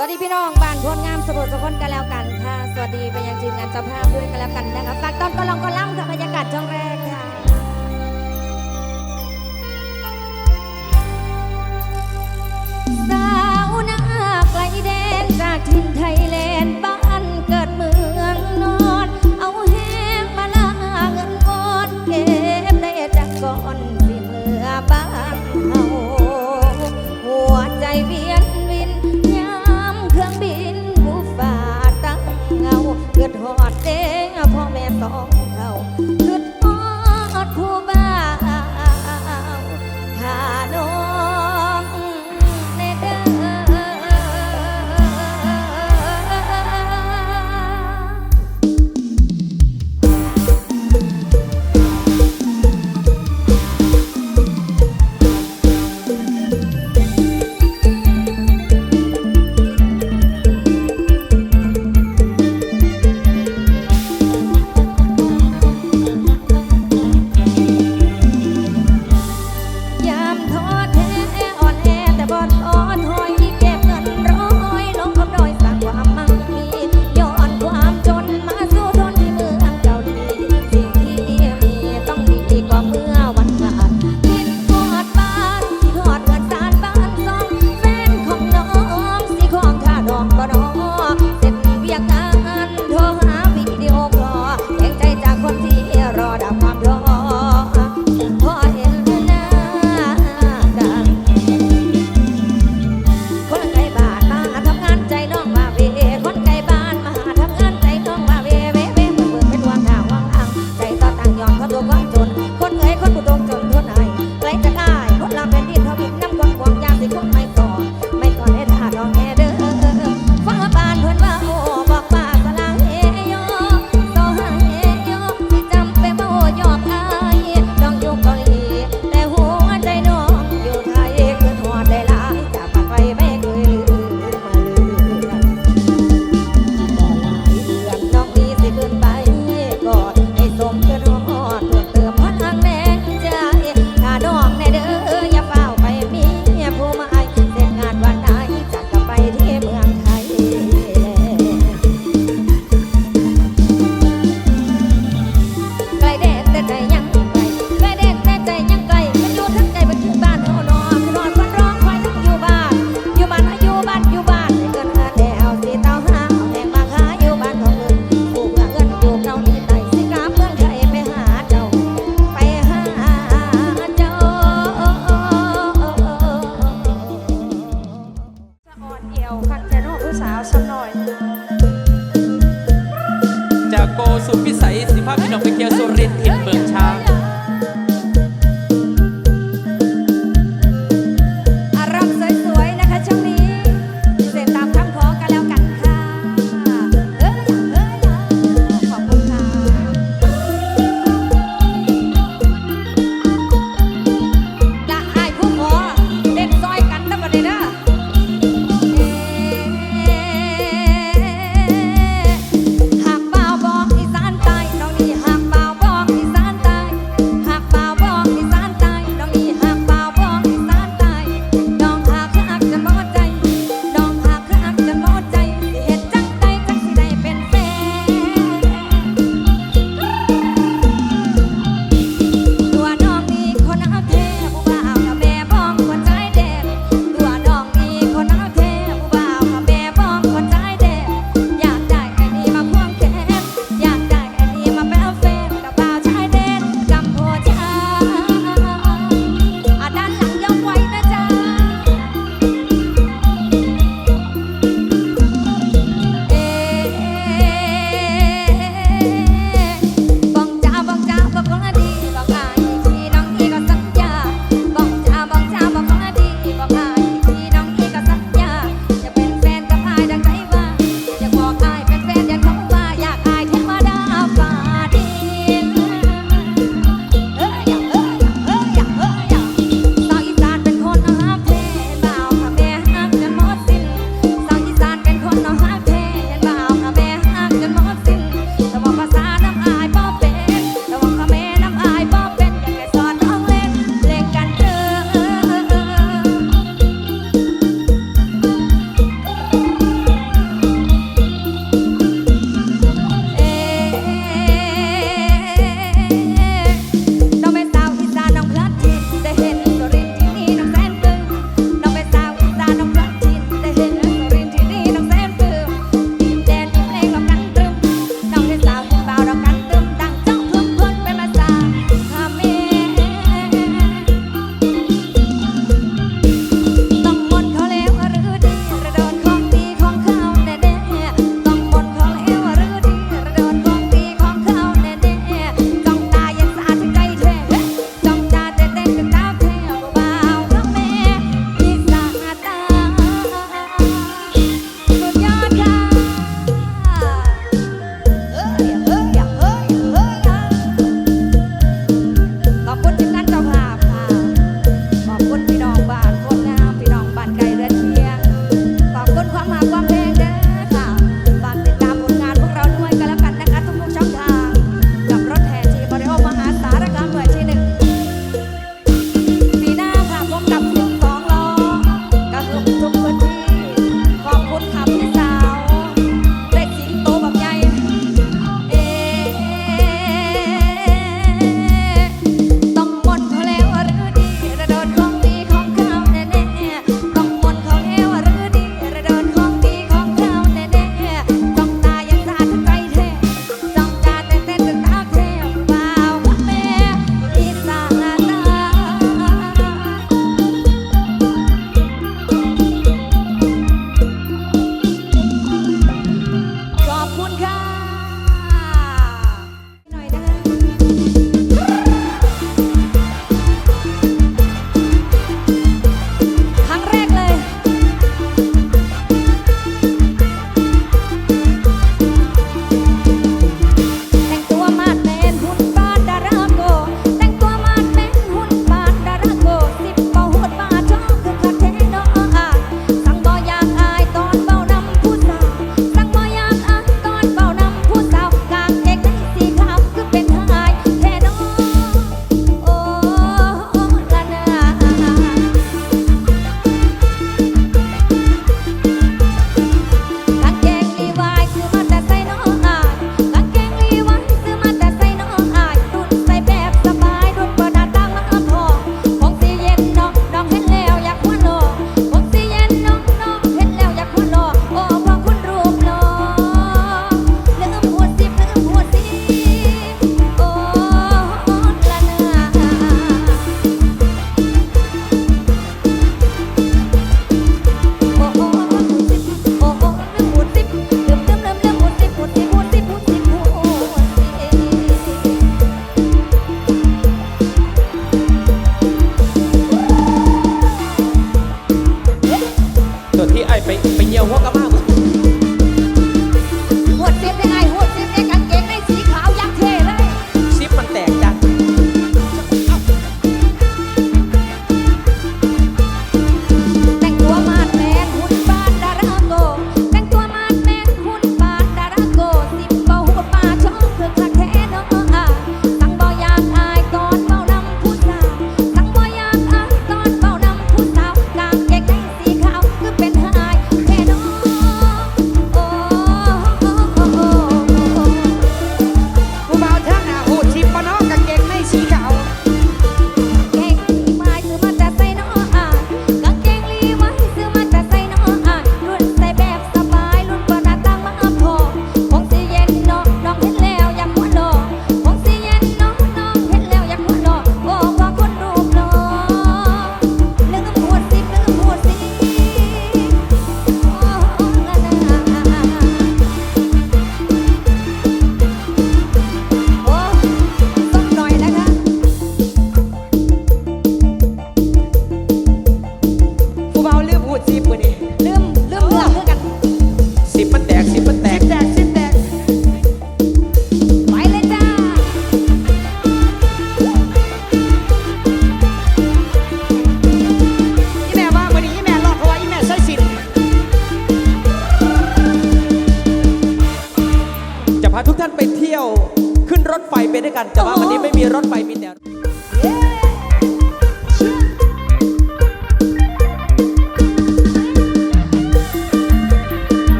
วัสดีพี่น้องบ้านพนงามสมุทรสคนกันแล้วกันค่ะ สวัสดีไปยังทีมงานเจ้าภาพด้วยกันแล้วกันนะคะฝากตอนก็ลองก็ล่ำกับบรรยากาศช่วงแรกค่ะสา